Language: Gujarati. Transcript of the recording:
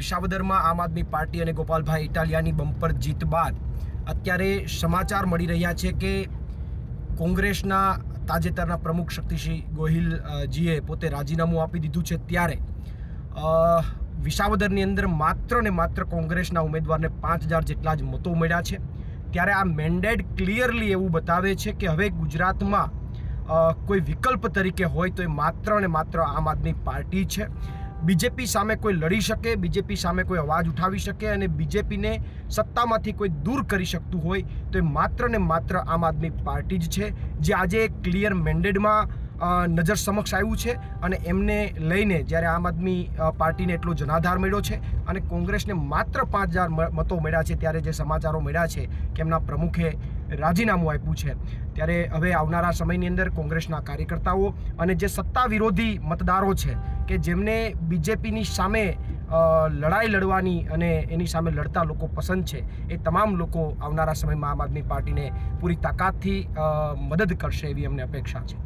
વિસાવદરમાં આમ આદમી પાર્ટી અને ગોપાલભાઈ ઇટાલિયાની બમ્પર જીત બાદ અત્યારે સમાચાર મળી રહ્યા છે કે કોંગ્રેસના તાજેતરના પ્રમુખ શક્તિસિંહ ગોહિલજીએ પોતે રાજીનામું આપી દીધું છે ત્યારે વિસાવદરની અંદર માત્ર ને માત્ર કોંગ્રેસના ઉમેદવારને પાંચ હજાર જેટલા જ મતો મળ્યા છે. ત્યારે આ મેન્ડેટ ક્લિયરલી એવું બતાવે છે કે હવે ગુજરાતમાં કોઈ વિકલ્પ તરીકે હોય તો એ માત્ર ને માત્ર આમ આદમી પાર્ટી છે. બીજેપી સામે કોઈ લડી શકે, બીજેપી સામે કોઈ અવાજ ઉઠાવી શકે અને બીજેપીને સત્તામાંથી કોઈ દૂર કરી શકતું હોય, તો એ માત્ર ને માત્ર આમ આદમી પાર્ટી જ છે, જે આજે ક્લિયર મેન્ડેડમાં નજર સમક્ષ આવ્યું છે અને એમને લઈને જ્યારે આમ આદમી પાર્ટીને એટલો જનાધાર મળ્યો છે અને કોંગ્રેસને માત્ર પાંચ હજાર મતો મળ્યા છે, ત્યારે જે સમાચારો મળ્યા છે કે એમના પ્રમુખે રાજીનામું આપ્યું છે, ત્યારે હવે આવનારા સમયની અંદર કોંગ્રેસના કાર્યકર્તાઓ અને જે સત્તા વિરોધી મતદારો છે કે જેમને બીજેપીની સામે લડાઈ લડવાની અને એની સામે લડતા લોકો પસંદ છે, એ તમામ લોકો આવનારા સમયમાં આમ આદમી પાર્ટીને પૂરી તાકાતથી મદદ કરશે એવી અમને અપેક્ષા છે.